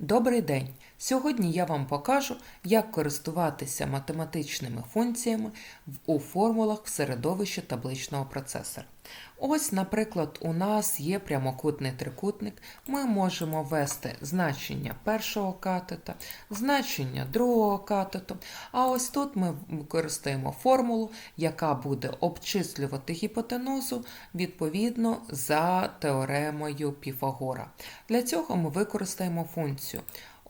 Добрий день! Сьогодні я вам покажу, як користуватися математичними функціями у формулах в середовищі табличного процесора. Ось, наприклад, у нас є прямокутний трикутник. Ми можемо ввести значення першого катета, значення другого катету. А ось тут ми використаємо формулу, яка буде обчислювати гіпотенузу відповідно за теоремою Піфагора. Для цього ми використаємо функцію.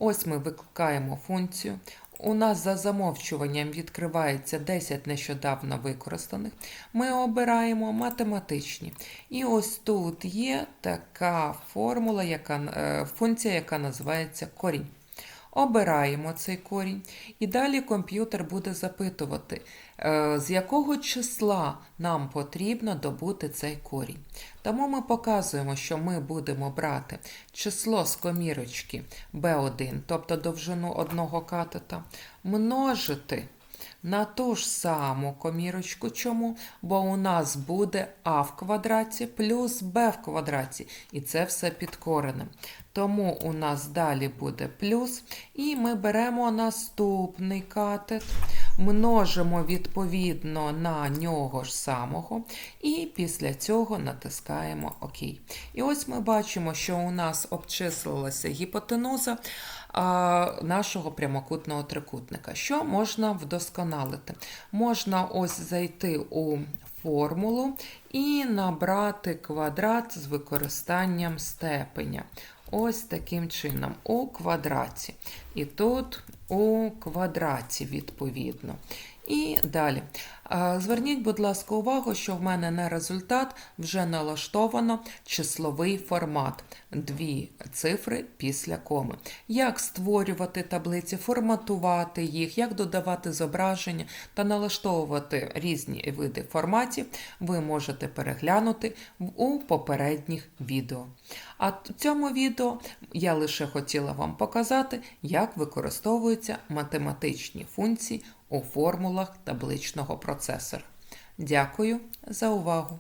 Ось ми викликаємо функцію. У нас за замовчуванням відкривається 10 нещодавно використаних. Ми обираємо математичні. І ось тут є така формула, яка, е, функція, яка називається корінь. Обираємо цей корінь, і далі комп'ютер буде запитувати, е, з якого числа нам потрібно добути цей корінь. Тому ми показуємо, що ми будемо брати число з комірочки b1, тобто довжину одного катета, множити на ту ж саму комірочку. Чому? Бо у нас буде а в квадраті плюс Б в квадраті, і це все під коренем. Тому у нас далі буде плюс, і ми беремо наступний катет, множимо відповідно на нього ж самого, і після цього натискаємо ОК. І ось ми бачимо, що у нас обчислилася гіпотенуза а, нашого прямокутного трикутника. Що можна вдосконалити? Можна ось зайти у формулу і набрати квадрат з використанням степеня. Ось таким чином, у квадраті. І тут у квадраті, відповідно. І далі. Зверніть, будь ласка, увагу, що в мене на результат вже налаштовано числовий формат. Дві цифри після коми. Як створювати таблиці, форматувати їх, як додавати зображення та налаштовувати різні види форматів, ви можете переглянути у попередніх відео. А в цьому відео я лише хотіла вам показати, як використовуються математичні функції у формулах табличного процесора. Дякую за увагу!